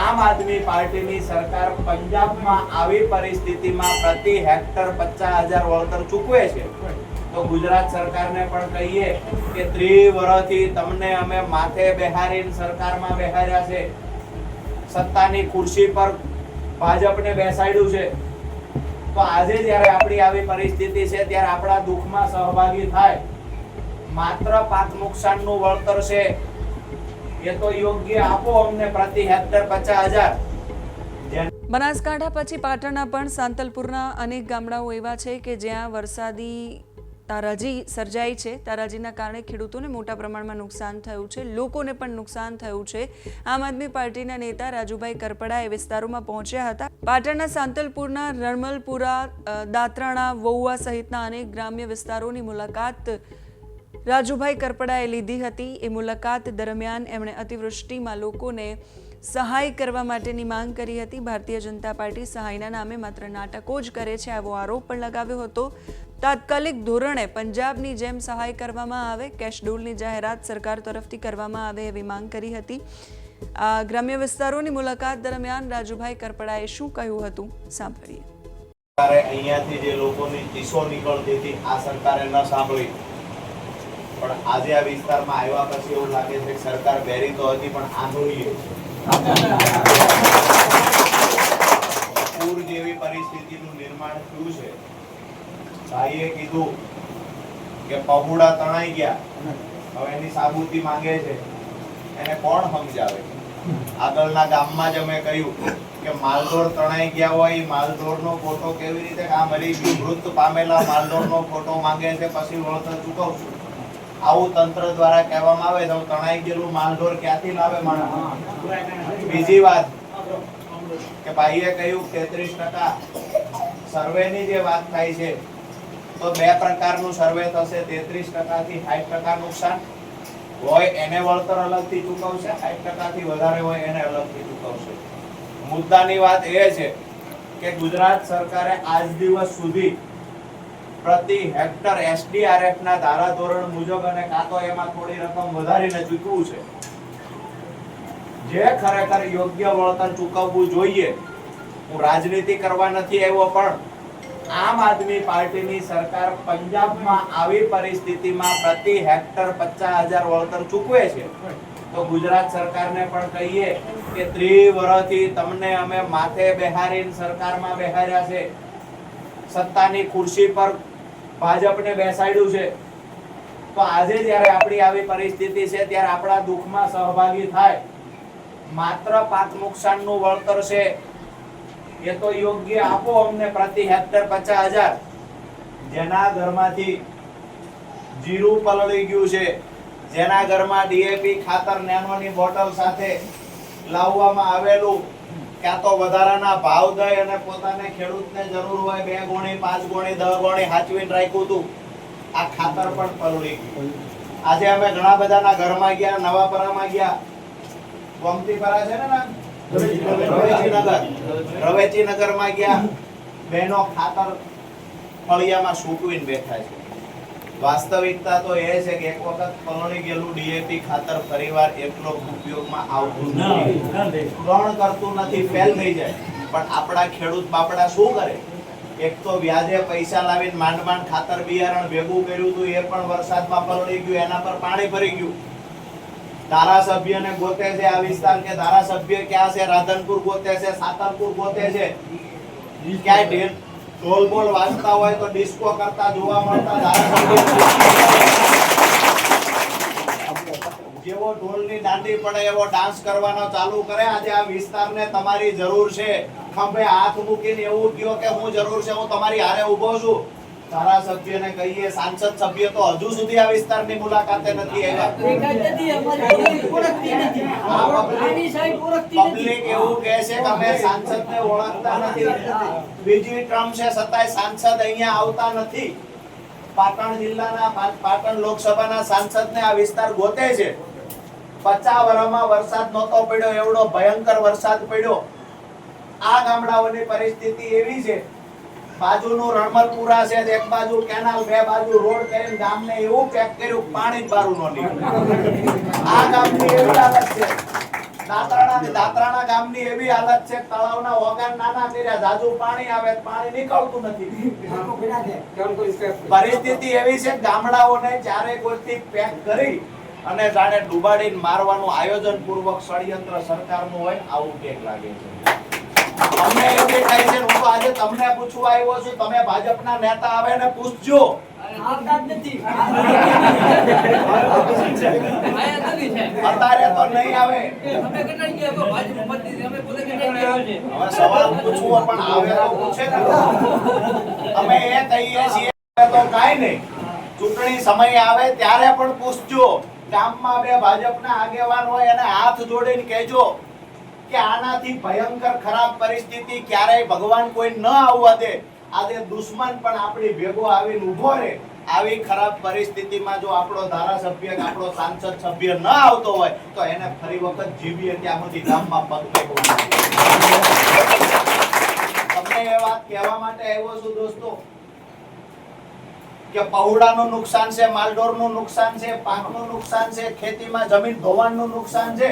આમ આદમી પાર્ટીની સરકાર પંજાબમાં આવી પરિસ્થિતિમાં પ્રતિ હેક્ટર પચાસ હજાર વળતર ચૂકવે છે. તો ગુજરાત સરકારને પણ કહીએ કે ત્રિવરથી તમને અમે માથે બેહારીને સરકારમાં બેહાર્યા છે. સત્તાની ખુરશી પર ભાજપને બેસાડ્યું છે. તો આજે જ્યારે આપણી આવી પરિસ્થિતિ છે ત્યારે આપણા દુઃખમાં સહભાગી થાય. માત્ર પાક નુકસાનનું વળતર છે. એ તો યોગ્ય આપો અમને પ્રતિ હેક્ટર પચાસ હજાર. બનાસકાંઠા પછી પાટણના પણ સાંતલપુરના અનેક ગામડાઓ એવા છે કે જ્યાં વરસાદી તારાજી સર્જાઈ છે. તારાજીના કારણે ખેડૂતોને મોટા પ્રમાણમાં નુકસાન થયું છે. લોકોને પણ નુકસાન થયું છે. આમ આદમી પાર્ટીના નેતા રાજુભાઈ કરપડા એ વિસ્તારોમાં પહોંચ્યા હતા. પાટણના સાંતલપુરના, રણમલપુરા, દાત્રાણા વૌવા સહિતના અનેક ગ્રામ્ય વિસ્તારોની મુલાકાત રાજુભાઈ કરપડાએ લીધી હતી. એ મુલાકાત દરમિયાન એમણે અતિવૃષ્ટિમાં લોકોને સહાય કરવા માટેની માંગ કરી હતી. ભારતીય જનતા પાર્ટી સહાયના નામે માત્ર નાટકો જ કરે છે આવો આરોપ પણ લગાવ્યો હતો. તાત્કાલિક ધોરણે પંજાબની જેમ સહાય કરવામાં આવે, કેશ ડોલની જાહેરાત સરકાર તરફથી કરવામાં આવે એવી માંગ કરી હતી. આ ગ્રામ્ય વિસ્તારોની મુલાકાત દરમિયાન રાજુભાઈ કરપડાએ શું કહ્યું હતું સાંભળીએ. અહીંયાથી જે લોકોની ચીસો નીકળતી હતી, આ સરકારે ન સાંભળી. પણ આજે આ વિસ્તારમાં આવ્યા પછી એવું લાગે છે કે સરકાર બેરી તો હતી, પણ આંધળી પૂર જેવી પરિસ્થિતિનું નિર્માણ થયું છે. ભાઈએ કીધું કે પહોળા તણાઈ ગયા. હવે એની સાબુતી માંગે છે. એને કોણ સમજાવે? આગળના ગામમાં જ અમે કહ્યું કે માલઢોર તણાઈ ગયા હોય માલઢોરનો ફોટો કેવી રીતે? આ મરી મૃત પામેલા માલઢોરનો ફોટો માંગે છે, પછી વળતર ચૂકવશું. આવું તંત્ર દ્વારા કહેવામાં આવે તો તણાઈ ગયેલું માલઢોર ક્યાંથી લાવે માણસ? બીજી વાત કે ભાઈએ કહ્યું તેત્રીસ ટકા સર્વેની જે વાત થાય છે, તો બે પ્રકારનું સર્વે થશે. તેત્રીસ ટકાથી સાઠ ટકા નુકસાન હોય એને વળતર અલગથી ચૂકવશે, સાઠ ટકાથી વધારે હોય એને અલગથી ચૂકવશે. મુદ્દાની વાત એ છે કે ગુજરાત સરકારે આજ દિવસ સુધી પ્રતિ હેક્ટર એસડીઆરએફ ના ધારાધોરણ મુજબ અને કાં તો એમાં થોડી રકમ વધારીને ચૂકવું છે. જે ખરેખર યોગ્ય વળતર ચૂકવવું જોઈએ. હું રાજનીતિ કરવા નથી આવ્યો, પણ આમ આદમી પાર્ટીની સરકાર પંજાબમાં આવી પરિસ્થિતિમાં પ્રતિ હેક્ટર પચાસ હજાર વળતર ચૂકવે છે. તો ગુજરાત સરકારને પણ કહીએ કે ત્રિવરથી તમને અમે માથે બેહારીને સરકારમાં બેહાર્યા છે. સત્તાની ખુરશી પર ભાજપને બેસાડ્યું છે. તો આજે જ્યારે આપણી આવી પરિસ્થિતિ છે, ત્યારે આપણા દુઃખમાં સહભાગી થાય. માત્ર પાક નુકસાનનું વળતર છે. એ તો યોગ્ય આપો અમને પ્રતિ હેક્ટર પચાસ હજાર. જેના ઘરમાંથી જીરું પલળી ગયું છે. જેના ઘરમાં ડીએપી ખાતર નેનોની બોટલ સાથે લાવવામાં આવેલું. ક્યાં તો વધારાના ભાવ દઈ અને પોતાને ખેડૂતને જરૂર હોય બે ગોણી, પાંચ ગોણી દસ ગોણી હાચવીને રાખ્યું હતું. આ ખાતર પણ પલળી આજે અમે ઘણા બધાના ઘરમાં ગયા નવાપરામાં ગયા. ગોમતીપરા છે ને? રવેચીનગર. રવેચીનગરમાં ગયા. બહેનો ખાતર ફળિયામાં સૂકવીને બેઠા છે. વાસ્તવિકતા તો એ છે કે એક વખત પલળી ગયેલું ડીએપી ખાતર ફરીવાર એકલો ઉપયોગમાં આવતું નથી. ગ્રહણ કરતું નથી ફેલ થઈ જાય. પણ આપણા ખેડૂત બાપડા શું કરે? એક તો વ્યાજે પૈસા લાવીને માંડ માંડ ખાતર બિયારણ ભેગું કર્યું હતું એ પણ વરસાદમાં પલળી ગયું એના પર પાણી ભરી ગયું. ધારાસભ્યને ગોતે છે આ વિસ્તાર કે ધારાસભ્ય ક્યાં છે? રાધનપુર ગોતે છે સાતરપુર ગોતે છે. ક્યાંય ઢોલ બોલ વાજતા હોય તો ડિસ્કો કરતા, જોવા મળતા જેવો ઢોલની દાંડી પડે, એવો ડાન્સ કરવાનો ચાલુ કરે. આજે આ વિસ્તારને તમારી જરૂર છે. ખંભે હાથ મૂકીને એવું કયો કે હું જરૂર છે, હું તમારી હારે ઊભો છું. ધારાસભ્યને કહીએ સાંસદ સભ્ય તો હજુ સુધી આ વિસ્તારની મુલાકાતે નથી આવ્યા. પબ્લિક એવું કહે છે કે અમે સાંસદને ઓળખતા નથી. બીજી ટર્મ છે છતાંય સાંસદ અહીંયા આવતા નથી. પાટણ જિલ્લાના પાટણ લોકસભાના સાંસદને આ વિસ્તાર ગોતે છે. પચાસ વર્ષમાં વરસાદ નહોતો પડ્યો એવડો ભયંકર વરસાદ પડ્યો. આ ગામડાઓની પરિસ્થિતિ એવી છે બાજુનું રણમલપુરા છે એક બાજુ કેનાલ, બે બાજુ રોડ કરીને ગામને એવું પેક કર્યું, પાણી બારું ન નીકળે. આ ગામની એવી હાલત છે. દાતરાણા દાતરાણા ગામની એવી હાલત છે તળાવના ઓગાન નાના કર્યા, જાજુ પાણી આવે પાણી નીકળતું નથી. પરિસ્થિતિ એવી છે ગામડાઓને ચારે કોરથી પેક કરી અને જાણે ડુબાડીને મારવાનું આયોજન પૂર્વક ષડયંત્ર સરકારનું હોય, આવું ટેક લાગે છે. અમને એવું દેખાય છે હું તો આજે તમને પૂછવા આવ્યો છું તમે ભાજપના નેતા આવે ને પૂછજો. અત્યારે તો નહીં આવે. હવે સવાલ પૂછવો પણ આવે તો પૂછે અમે એ કહીએ છીએ તો કાંઈ નહીં. ચૂંટણી સમય આવે ત્યારે પણ પૂછજો. ગામમાં બે ભાજપના આગેવાન હોય એને હાથ જોડીને કહેજો. કે આનાથી ભયંકર ખરાબ પરિસ્થિતિ ક્યારેય ભગવાન કોઈ ન આવવા દે. આજે દુશ્મન પણ આપણી ભેગો આવીને ઊભો રહે. આવી ખરાબ પરિસ્થિતિમાં જો આપણો ધારાસભ્ય કે આપણો સાંસદ સભ્ય ન આવતો હોય, તો એને ફરી વખત જીવીએ ત્યાં સુધી ગામમાં પગ તમને એ વાત કહેવા માટે આવ્યો છું દોસ્તો, કે પહોળાનું નુકસાન છે, માલઢોરનું નુકસાન છે, પાકનું નુકસાન છે, ખેતીમાં જમીન ધોવાણનું નુકસાન છે.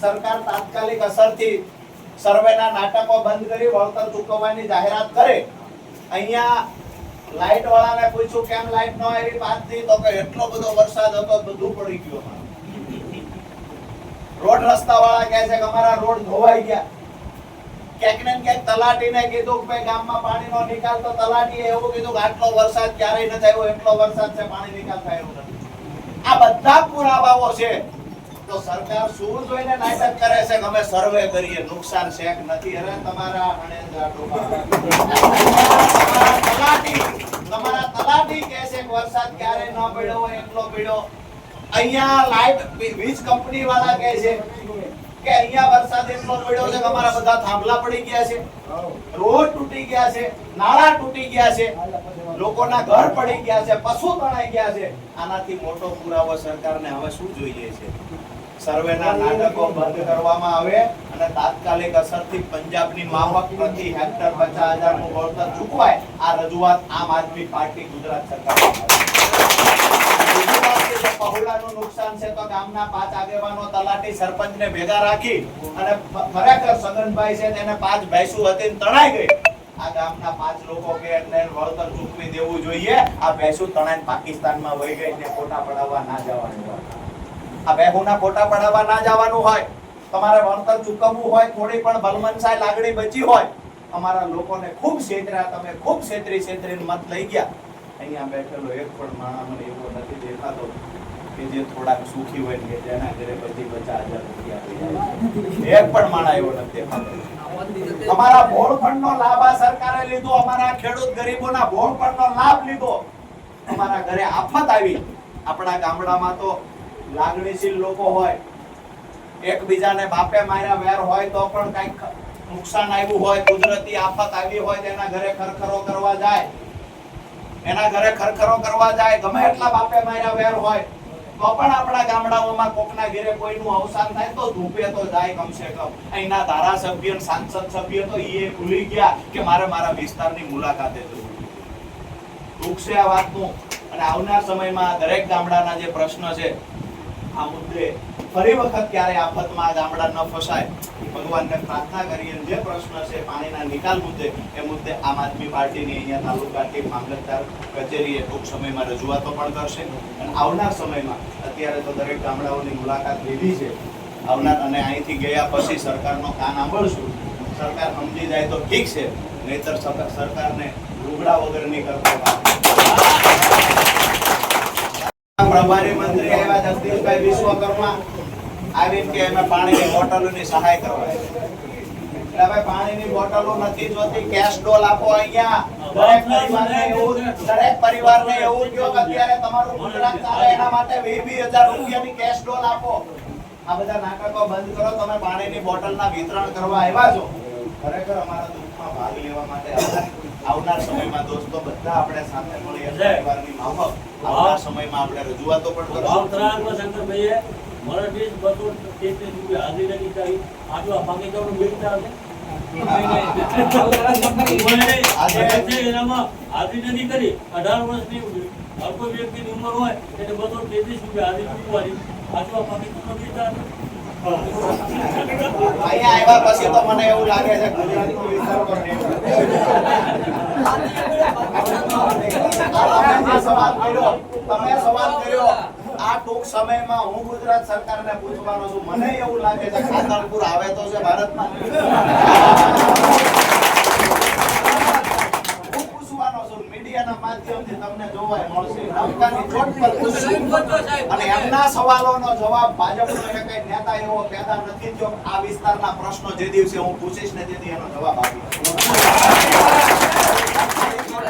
સરકાર તાત્કાલિક અસરથી સર્વેના નાટકો બંધ કરી વળતર ચૂકવવાની જાહેરાત કરે. અહીંયા લાઈટ વાળાને પૂછ્યું કેમ લાઈટ ન આવી પાછથી તો કે એટલો બધો વરસાદ હતો બધું પડી ગયો રોડ રસ્તા વાળા કહે છે કે અમારા રોડ ધોવાઈ ગયા. ક્યાંક ને ક્યાંક તલાટીને કીધું કે ગામમાં ગામમાં પાણીનો નિકાલ, તો તલાટીએ એવું કીધું કે આટલો વરસાદ ક્યારેય ન થયો એટલો વરસાદ છે, પાણી નિકાલ થાય નથી. આ બધા પુરાવાઓ છે. કે નુકસાન છે કે નથી? અરે તમારા તમારા તલાટી કહે છે કે વરસાદ ક્યારે ન પડ્યો હોય એટલો પડ્યો. લાઈટ, વીજ કંપની વાળા કહે છે કે અહીંયા વરસાદ એટલો પડ્યો છે અમારા બધા થાંભલા પડી ગયા છે. રોડ તૂટી ગયા છે, નાળા તૂટી ગયા છે, લોકોના ઘર પડી ગયા છે, પશુ તણાઈ ગયા છે. આનાથી મોટો પુરાવો સરકારને હવે શું જોઈએ છે? સર્વેના નાટકો બંધ કરવામાં આવે અને તાત્કાલિક અસરથી પંજાબની માફક પ્રતિ હેક્ટર પચાસ હજારનું વળતર ચૂકવાય. આ રજૂઆત આમ આદમી પાર્ટી ગુજરાત સરકાર પહોળાનું નુકસાન છે તો ગામના પાંચ આગેવાનો તલાટી સરપંચને ભેગા રાખી અને ખરેખર સગનભાઈ છે તેને પાંચ ભેંસુ હતી તણાઈ ગઈ. આ ગામના પાંચ લોકો કે એને વળતર ચૂકવી દેવું જોઈએ. આ ભેંસુ તણાઈને પાકિસ્તાનમાં વહી ગઈ ને ફોટા પડાવવા ના જવાનું હોય. આ બેહુના ફોટા પડાવવા ના જવાનું હોય. તમારે વળતર ચૂકવવું હોય, થોડી પણ બલમનસાઈ લાગણી બચી હોય. અમારા લોકોને ખૂબ છેતર્યા, તમે ખૂબ છેતરી છેતરીને મત લઈ ગયા. અહીંયા બેઠેલો એક પણ માણસ મને એવો નથી દેખાતો કે જે થોડાક સુખી હોય કે જેના ઘરે બધી પચાસ હજાર રૂપિયા એક પણ માણસ એવો નથી દેખાતો. અમારા ભોળપણ નો લાભ આ સરકારે લીધો, અમારા ખેડૂત ગરીબોના ભોળપણ નો લાભ લીધો. અમારા ઘરે આફત આવી. આપણા ગામડામાં તો લાગણીશીલ લોકો હોય. એકબીજાને બાપે માર્યા વેર હોય તો પણ કંઈક નુકસાન આવ્યું હોય, કુદરતી આફત આવી હોય તેના ઘરે ખરખરો કરવા જાય. એના ઘરે ખરખરો કરવા જાય, ગમે એટલા બાપે માર્યા વેર હોય, તો પણ આપણા ગામડાઓમાં કોકના ઘેરે કોઈનું અવસાન થાય તો ધૂપે તો જાય કમસે કમ. અહીંના ધારાસભ્ય સાંસદ સભ્ય તો એ ભૂલી ગયા કે મારે મારા વિસ્તારની મુલાકાતે જવું. દુઃખ છે આ વાતનું. અને આવનાર સમયમાં દરેક ગામડાના જે પ્રશ્ન છે આ મુદ્દે ફરી વખત ક્યારે આફતમાં ગામડા ન ફસાય? ભગવાનને પ્રાર્થના કરી અને જે પ્રશ્ન છે પાણીના નિકાલ મુદ્દે, એ મુદ્દે આમ આદમી પાર્ટીની અહીંયા તાલુકા ટીમ મામલતદાર કચેરીએ ટૂંક સમયમાં રજૂઆતો પણ કરશે. અને આવનાર સમયમાં અત્યારે તો દરેક ગામડાઓની મુલાકાત લીધી છે. આવનાર અને અહીંથી ગયા પછી સરકારનો કાન આંબળશું. સરકાર સમજી જાય તો ઠીક છે. નહીતર સર- સરકારને લુગડા વગરની કરતા પ્રભારી મંત્રી એવા જગદીશભાઈ વિશ્વકર્મા. આવીને કે અમે પાણીની બોટલોની સહાય કરવા એટલે હવે બોટલો નથી જોતી, કેશ ડોલ આપો અહીંયા. દરેક પરિવારને એવું, દરેક એવું કહો કે અત્યારે તમારું ગુજરાત ચાલે, એના માટે 20000 રૂપિયાની કેશ ડોલ આપો. આ બધા નાટકો બંધ કરો, તમે પાણીની બોટલના વિતરણ કરવા આવ્યા છો. ખરેખર અમારા દુઃખમાં ભાગ લેવા માટે આવનાર સમયમાં દોસ્તો બધા આપણે સાથે મળીએ પરિવારની માફક. આવનાર સમયમાં આપણે રજૂઆતો પણ કરશું. શંકરભાઈએ હાજરી કરી. આટલા હાજરી કરી અઢાર વર્ષની કોઈ વ્યક્તિની ઉંમર હોય એટલે બસો તેત્રીસ રૂપિયા હાજરી ચૂકવાની આટલા અહીંયા આવ્યા પછી તો મને એવું લાગે છે ગુજરાતનો વિસ્તાર પર એમના સવાલોનો જવાબ ભાજપનો કે કઈ એવો પેદા નથી આ વિસ્તારના પ્રશ્નો જે દિવસે હું પૂછીશ ને તેથી એનો જવાબ આપીશ.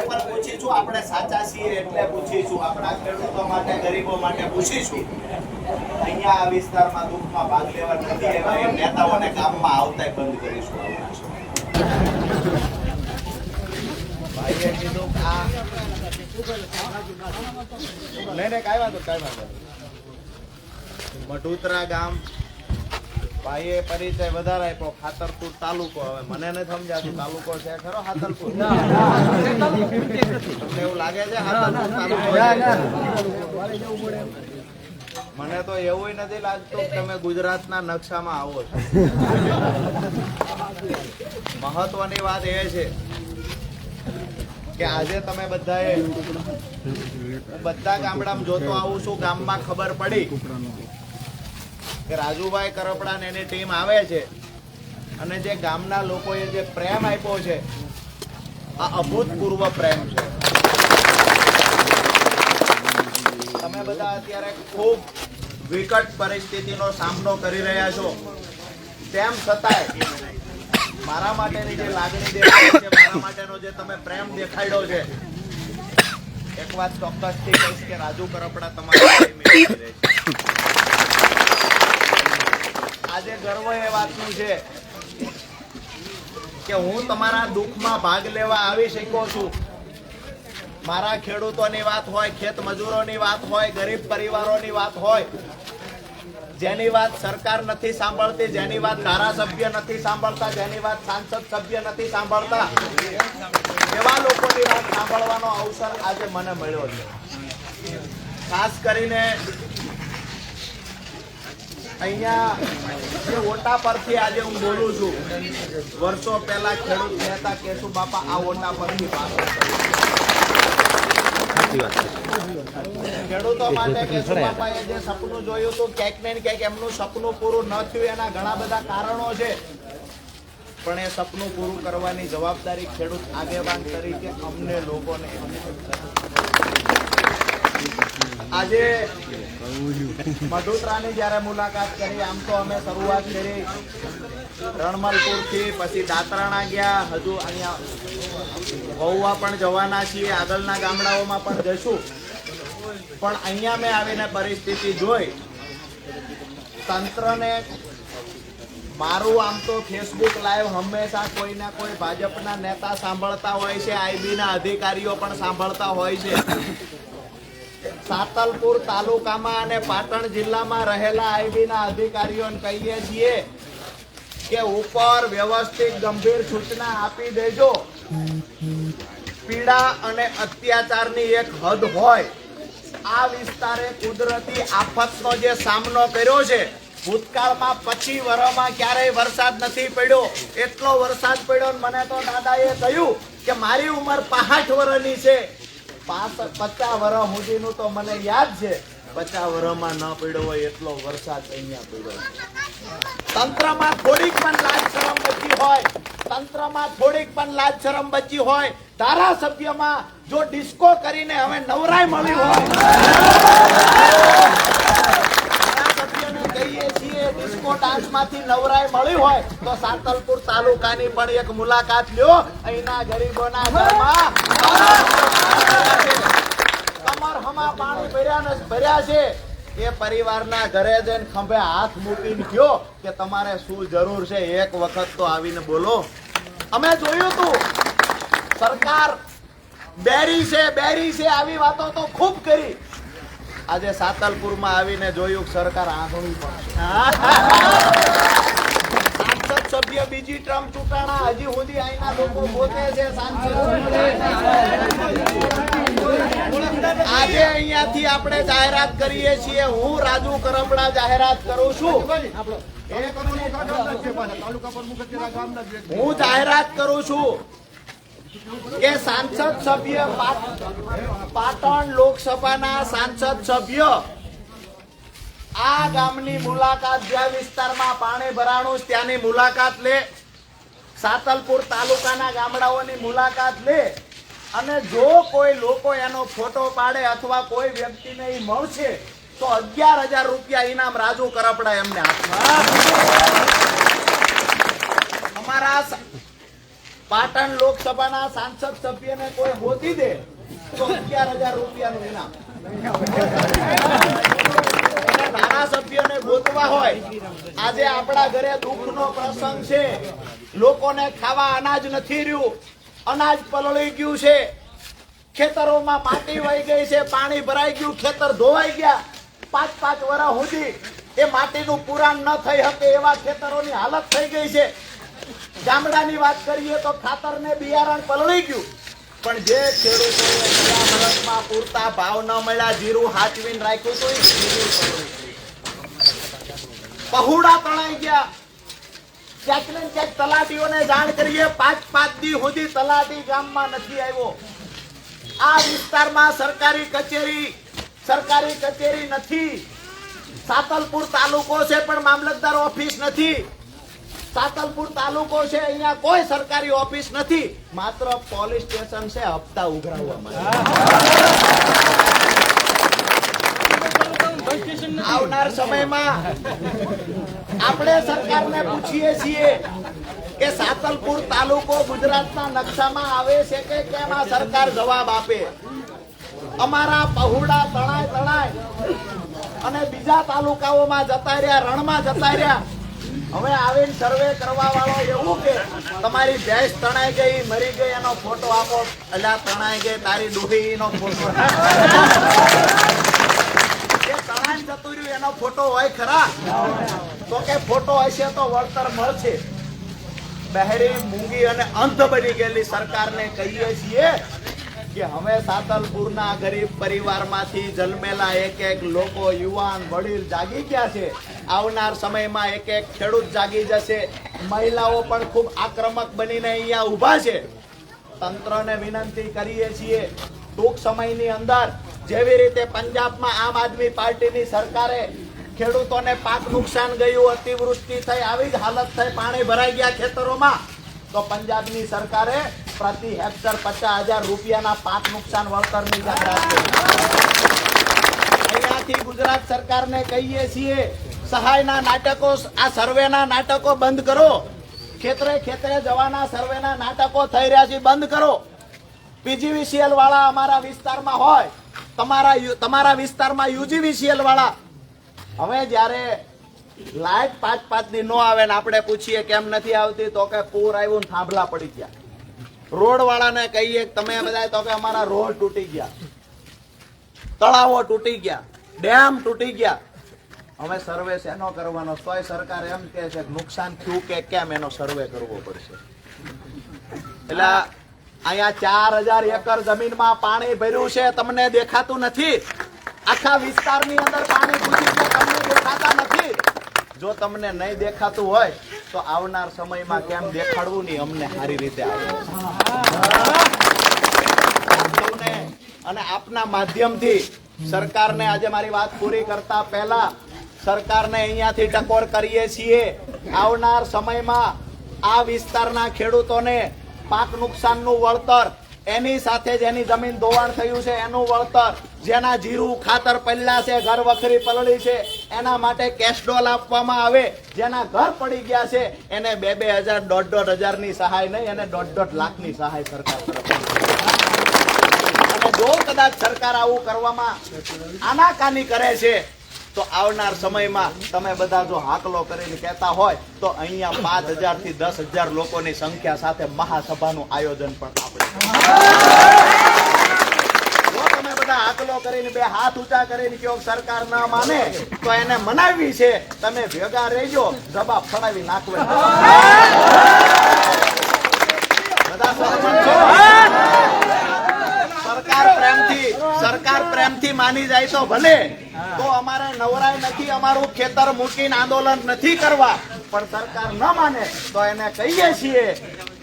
ઉપર પૂછીશું, આપણે સાચા છીએ એટલે પૂછીશું, આપણા ખેડૂતો માટે, ગરીબો માટે પૂછીશું. અહીંયા આ વિસ્તારમાં દુઃખમાં ભાગ લેવા નથી એવા એ નેતાઓને કામમાં આવતા બંધ કરીશું ગામ ભાઈએ પરિચય વધારે આપ્યો ખાતરપુર તાલુકો. હવે મને નથી સમજાતું તાલુકો છે ખરો ખાતરપુર? તમને એવું લાગે છે? મને તો એવું નથી લાગતું કે તમે ગુજરાતના નકશામાં આવો છો. મહત્વની વાત એ છે કે આજે તમે બધાએ બધા ગામડામાં જોતો આવું છું ગામમાં ખબર પડી કે રાજુભાઈ કરપડા ને એની ટીમ આવે છે. અને જે ગામના લોકોએ જે પ્રેમ આપ્યો છે, આ અભૂતપૂર્વ પ્રેમ છે. તમે બધા અત્યારે ખૂબ વિકટ પરિસ્થિતિનો સામનો કરી રહ્યા છો. તેમ છતાંય, મારા માટેની જે લાગણી દેખાય છે, મારા માટેનો જે તમે પ્રેમ દેખાડ્યો છે, એક વાત ચોક્કસથી કહીશ કે રાજુ કરપડા તમારા. આજે ગર્વ એ વાતનું છે કે હું તમારા દુઃખમાં ભાગ લેવા આવી શક્યો છું. મારા ખેડૂતોની વાત હોય, ખેત મજૂરોની વાત હોય, ગરીબ પરિવારોની વાત હોય, જેની વાત સરકાર નથી સાંભળતી, જેની વાત ધારાસભ્ય નથી સાંભળતા, જેની વાત સાંસદ સભ્ય નથી સાંભળતા, એવા લોકોની વાત સાંભળવાનો અવસર આજે મને મળ્યો છે. ખાસ કરીને અહીંયા જે ઓટા પરથી આજે હું બોલું છું વર્ષો પહેલા ખેડૂત નેતા કેશુ બાપા આ ઓટા પરથી ખેડૂતો માટે કેશુ બાપાએ જે સપનું જોયું હતું ક્યાંક ને ક્યાંક એમનું સપનું પૂરું ન થયું એના ઘણા બધા કારણો છે. પણ એ સપનું પૂરું કરવાની જવાબદારી ખેડૂત આગેવાન તરીકે અમને લોકોને આજે મધુત્રાની જ્યારે મુલાકાત કરી, આમ તો અમે શરૂઆત કરી રણમલપુરથી પછી દાતરાણા ગયા, હજુ અહીંયા વહુવા પણ જવાના છીએ, આગળના ગામડાઓમાં પણ જશું. પણ અહીંયા મેં આવીને પરિસ્થિતિ જોઈ. તંત્રને મારું આમ તો ફેસબુક લાઈવ હંમેશા કોઈ ના કોઈ ભાજપના નેતા સાંભળતા હોય છે, આઈબીના અધિકારીઓ પણ સાંભળતા હોય છે. સાતલપુર તાલુકામાં અને પાટણ જિલ્લામાં રહેલા આઈબીના અધિકારીઓને કહીએ છીએ કે ઉપર વ્યવસ્થિત ગંભીર સૂચના આપી દેજો. પીડા અને અત્યાચારની એક હદ હોય. આ વિસ્તારે કુદરતી આફતનો જે સામનો કર્યો છે, ભૂતકાળમાં પચી વર્ષમાં ક્યારેય વરસાદ નથી પડ્યો. એટલો વરસાદ પડ્યો મને તો દાદાએ કહ્યું કે મારી ઉંમર પાંઠ વર્ષની છે. પચાસ વર્ષ સુધીનું તો મને યાદ છે. પચાસ વર્ષમાં ન પડ્યો હોય એટલો વરસાદ અહીંયા પડ્યો. તંત્રમાં થોડીક પણ લાજ શરમ બચી હોય. તંત્રમાં થોડીક પણ લાજ શરમ બચી હોય. ધારાસભ્યમાં જો ડિસ્કો કરીને હવે નવરાય મળી હોય. છીએ ડિસ્કો ડાન્સમાંથી નવરાય મળી હોય તો સાંતલપુર તાલુકાની પણ એક મુલાકાત લ્યો. અહીંના ગરીબોના ઘરમાં કમર હમા પાણી ભર્યા ભર્યા છે. એ પરિવારના ઘરે જઈને ખંભે હાથ મૂકીને કયો કે તમારે શું જરૂર છે? એક વખત તો આવીને બોલો. અમે જોયું તું. સરકાર બેરી છે બેરી છે, આવી વાતો તો ખૂબ કરી. આજે સાતલપુરમાં આવીને જોયું કે સરકાર આંધળી પડશે સભ્ય બીજી ટર્મ ચૂંટાણા હજી સુધી અહીંના લોકો પોતે છે આજે અહીંયાથી આપણે જાહેરાત કરીએ છીએ. હું રાજુ કરમડા જાહેરાત કરું છું. હું જાહેરાત કરું છું. કે સાંસદ સભ્ય પાટણ લોકસભાના સાંસદ સભ્ય. આ ગામની મુલાકાત જ્યાં વિસ્તારમાં પાણી ભરાણું ત્યાંની મુલાકાત લે. સાતલપુર તાલુકાના ગામડાઓની મુલાકાત લે. અને જો કોઈ લોકો એનો ફોટો પાડે અથવા કોઈ વ્યક્તિને ઈ મળશે, તો અગિયાર હજાર રૂપિયા ઇનામ રાજુ કરપડા એમને આપવા અમારા પાટણ લોકસભાના સાંસદ સભ્યને કોઈ હોતી દે, તો અગિયાર હજાર રૂપિયાનું ઇનામ. ધારાસભ્યને ગોતવા હોય, આજે આપણા ઘરે દુઃખનો પ્રસંગ છે. લોકોને ખાવા અનાજ નથી રહ્યું, અનાજ પલળી ગયું છે. ખેતરોમાં માટી વહી ગઈ છે, પાણી ભરાઈ ગયું, ખેતર ધોવાઈ ગયા. પાંચ પાંચ વર્ષ સુધી એ માટીનું પુરાણ ન થઈ શકે એવા ખેતરોની હાલત થઈ ગઈ છે. ગામડાની વાત કરીએ તો ખાતર ને બિયારણ પલળી ગયું. પણ જે ખેડૂતોએ પૂરતા ભાવ ન મળ્યા, જીરું હાચવીને રાખ્યું તો પહુડા તણાઈ ગયા. ક્યાંક ક્યાંક તલાટીઓને જાણ કરીએ, પાંચ પાંચ દી સુધી તલાટી ગામમાં નથી આવ્યો. આ વિસ્તારમાં સરકારી કચેરી સરકારી કચેરી નથી. સાતલપુર તાલુકો છે, પણ મામલતદાર ઓફિસ નથી. સાતલપુર તાલુકો છે. અહીંયા કોઈ સરકારી ઓફિસ નથી. માત્ર પોલીસ સ્ટેશન છે હપ્તા ઉઘરાવવા માટે આવનાર સમયમાં આપણે સરકારને પૂછીએ છીએ કે સાતલપુર તાલુકો ગુજરાતના નકશામાં આવે છે કે કેમ આ સરકાર જવાબ આપે? અમારા પહોળા તણાય તણાય અને બીજા તાલુકાઓમાં જતા રહ્યા, રણમાં જતા રહ્યા હવે આવીને સર્વે કરવા વાળો એવું કે, તમારી ભેંસ તણાઈ ગઈ, મરી ગઈ, એનો ફોટો આપો. એટલે તણાઈ ગઈ, તારી ડોહી નો ફોટો વળતર મળશે. બહેરી, મૂંગી અને અંધ બની ગયેલી સરકારને કહીએ છીએ હવે સાતલપુરના ગરીબ પરિવારમાંથી જન્મેલા એક એક લોકો યુવાન, વડીલ જાગી ગયા છે. આવનાર સમયમાં એક એક ખેડૂત જાગી જશે. મહિલાઓ પણ ખૂબ આક્રમક બનીને અહીંયા ઊભા છે. તંત્રને વિનંતી કરીએ છીએ, ટૂંક સમયની અંદર જેવી રીતે પંજાબમાં આમ આદમી પાર્ટીની સરકારે ખેડૂતોને પાક નુકસાન ગયું, અતિવૃષ્ટિ થઈ, આવી જ હાલત થઈ, પાણી ભરાઈ ગયા ખેતરોમાં, તો પંજાબની સરકારે પ્રતિ હેક્ટર પચાસ હજાર રૂપિયાના પાક નુકસાન વળતરની જાહેરાત કરી. અહીંયાથી ગુજરાત સરકારને કહીએ છીએ, સહાયના નાટકો, આ સર્વેના નાટકો બંધ કરો. ખેતરે ખેતરે જવાના સર્વેના નાટકો થઈ રહ્યા છે, બંધ કરો. પીજીવીસીએલ વાળા અમારા વિસ્તારમાં હોય, તમારા તમારા વિસ્તારમાં યુજીવીસીએલ વાળા હવે જ્યારે લાઈટ પાંચ પાંચની નો આવે ને આપણે પૂછીએ કેમ નથી આવતી, તો કે પૂર આવ્યું થાંભલા પડી ગયા. રોડ વાળાને કહીએ તમે બધા તો કે અમારા રોડ તૂટી ગયા. તળાવો તૂટી ગયા. ડેમ તૂટી ગયા. હવે સર્વે શેનો કરવાનો? તોય સરકાર એમ કહે છે કે નુકસાન થયું કે કેમ એનો સર્વે કરવો પડશે? એટલે અહીંયા ચાર હજાર એકર જમીનમાં પાણી ભર્યું છે, તમને દેખાતું નથી. આખા વિસ્તારની અંદર પાણી ઘૂસી તમને દેખાતા નથી. જો તમને નહીં દેખાતું હોય, તો આવનાર સમયમાં કેમ દેખાડવું નહીં? અમને સારી રીતે આવે અને આપના માધ્યમથી સરકારને આજે મારી વાત પૂરી કરતા પહેલા સરકારને અહીંયાથી ટકોર કરીએ છીએ. આવનાર સમયમાં આ વિસ્તારના ખેડૂતોને પાક નુકસાનનું વળતર, એની સાથે જેની જમીન ધોવાણ થયું છે, એનું વળતર, જેના જીરું ખાતર પડ્યા છે, ઘર વખરી પલળી છે, એના માટે કેશ ડોલ આપવામાં આવે, જેના ઘર પડી ગયા છે, એને બે બે હજાર, દોઢ દોઢ હજારની સહાય નહીં અને દોઢ દોઢ લાખની સહાય સરકાર જો કદાચ સરકાર આવું કરવામાં આનાકાની કરે છે, તો આવનાર સમયમાં તમે બધા જો હાકલો કરીને કહેતા હોય, તો અહીંયા પાંચ હજારથી દસ હજાર લોકોની સંખ્યા સાથે મહાસભાનું આયોજન પણ આપણે તમે બધા હાકલો કરીને હાથ ઊંચા કરીને કયો સરકાર ના માને, તો એને મનાવી છે, તમે ભેગા રહેજો, જવાબ ફળાવી નાખવે બધા છો? સરકાર પ્રેમથી સરકાર પ્રેમથી માની જાય તો ભલે. તો અમારે નવરાય નથી અમારું ખેતર મૂકીને આંદોલન નથી કરવા. પણ સરકાર ન માને તો એને કહીએ છીએ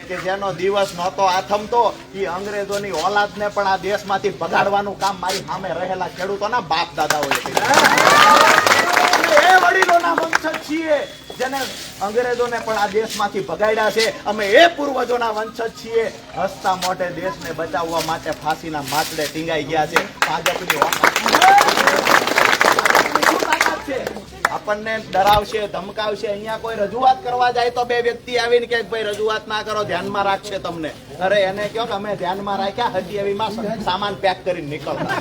કે જેનો દિવસ નહોતો આથમતો એ અંગ્રેજોની ઓલાદને પણ આ દેશમાંથી ભગાડવાનું કામ મારી સામે રહેલા ખેડૂતોના બાપ દાદાઓએ એ વડીલોના વંશજ છીએ. જેને અંગ્રેજોને પણ આ દેશમાંથી ભગાડ્યા છે. અમે એ પૂર્વજોના વંશજ છીએ. હસતા મોઢે દેશને બચાવવા માટે ફાંસીના માટડે ટીંગાઈ ગયા છે. ભાજપની? આપણને ડરાવશે ધમકાવશે. અહીંયા કોઈ રજૂઆત કરવા જાય તો બે વ્યક્તિ આવીને કે ભાઈ રજૂઆત ના કરો ધ્યાનમાં રાખશે તમને. અરે એને કહો કે અમે ધ્યાનમાં રાખ્યા હજી એવીમાં સામાન પેક કરીને નીકળતા.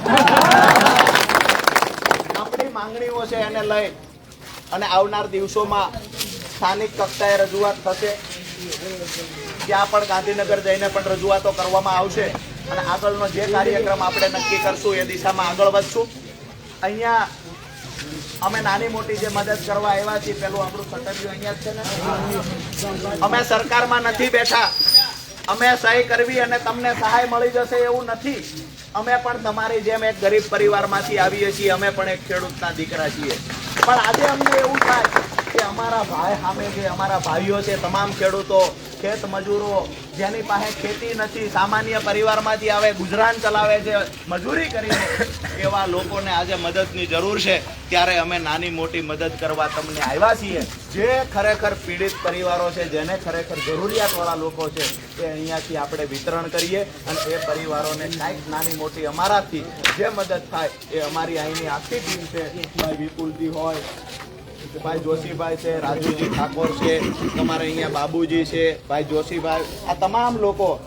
આપણી માંગણીઓ છે એને લઈ. અને આવનાર દિવસોમાં સ્થાનિક કક્ષાએ રજૂઆત થશે. ત્યાં પણ ગાંધીનગર જઈને પણ રજૂઆતો કરવામાં આવશે. અને આગળનો જે કાર્યક્રમ આપણે નક્કી કરશું એ દિશામાં આગળ વધશું. અહીંયા અમે નાની મોટી જે મદદ કરવા આવ્યા છીએ, પેલું આપણું સટર્યું અહીંયા છે ને? અમે સરકારમાં નથી બેઠા. અમે સહી કરવી અને તમને સહાય મળી જશે એવું નથી. અમે પણ તમારી જેમ એક ગરીબ પરિવારમાંથી આવીએ છીએ. અમે પણ એક ખેડૂતના દીકરા છીએ. પણ આજે અમને એવું થાય કે અમારા ભાઈ સામે જે અમારા ભાઈઓ છે, તમામ ખેડૂતો, ખેત મજૂરો, જેની પાસે ખેતી નથી, સામાન્ય પરિવારમાંથી આવે, ગુજરાન ચલાવે છે, મજૂરી કરીને એવા લોકોને આજે મદદની જરૂર છે. ત્યારે અમે નાની મોટી મદદ કરવા તમને આવ્યા છીએ. જે ખરેખર પીડિત પરિવારો છે, જેને ખરેખર જરૂરિયાતવાળા લોકો છે, એ અહીંયાથી આપણે વિતરણ કરીએ અને એ પરિવારોને કાંઈક નાની મોટી અમારાથી જે મદદ થાય, એ અમારી અહીંની આખી ટીમ છે. વિપુલજી હોય ભાઈ જોશીભાઈ છે, રાજુજી ઠાકોર છે, તમારે અહીંયા બાબુજી છે, ભાઈ જોશીભાઈ, આ તમામ લોકો,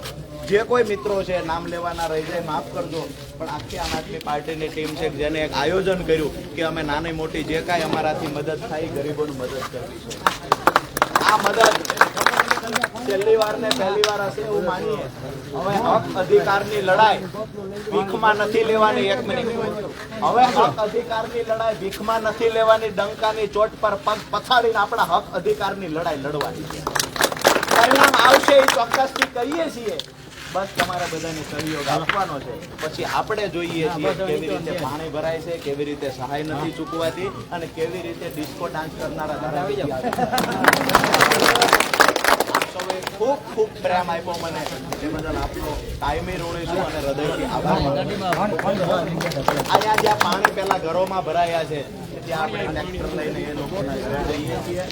જે કોઈ મિત્રો છે, નામ લેવાના રહી જાય, માફ કરજો, પણ આખી આમ આદમી પાર્ટીની ટીમ છે, જેને એક આયોજન કર્યું કે અમે નાની મોટી જે કાંઈ અમારાથી મદદ થાય ગરીબોની મદદ કરવી છે. આ મદદ છેલ્લી વાર ને પહેલી વાર હશે એવું માનીએ. હવે હક અધિકારની લડાઈ ભીખમાં નથી લેવાની એક મિનિટ. હવે હક અધિકારની લડાઈ ભીખમાં નથી લેવાની ડંકાની ચોટ પર પગ પછાડીને આપણા હક અધિકારની લડાઈ લડવાની છે. પરિણામ આવશે એ ચોક્કસથી કહીએ છીએ. બસ તમારે બધાને સહયોગ આપવાનો છે. પછી આપણે જોઈએ છીએ કેવી રીતે પાણી ભરાય છે કેવી રીતે સહાય નથી ચૂકવાતી અને કેવી રીતે ડિસ્કો ડાન્સ કરનારા સૌએ ખૂબ ખૂબ પ્રેમ આપ્યો મને એ બદલ આપનો કાયમી ઋણી છું અને હૃદયથી આભાર. અહીંયા જ્યાં પાણી પેલા ઘરોમાં ભરાયા છે, ત્યાં આપણે ટ્રેક્ટર લઈને એ લોકોના ઘરે જઈએ છીએ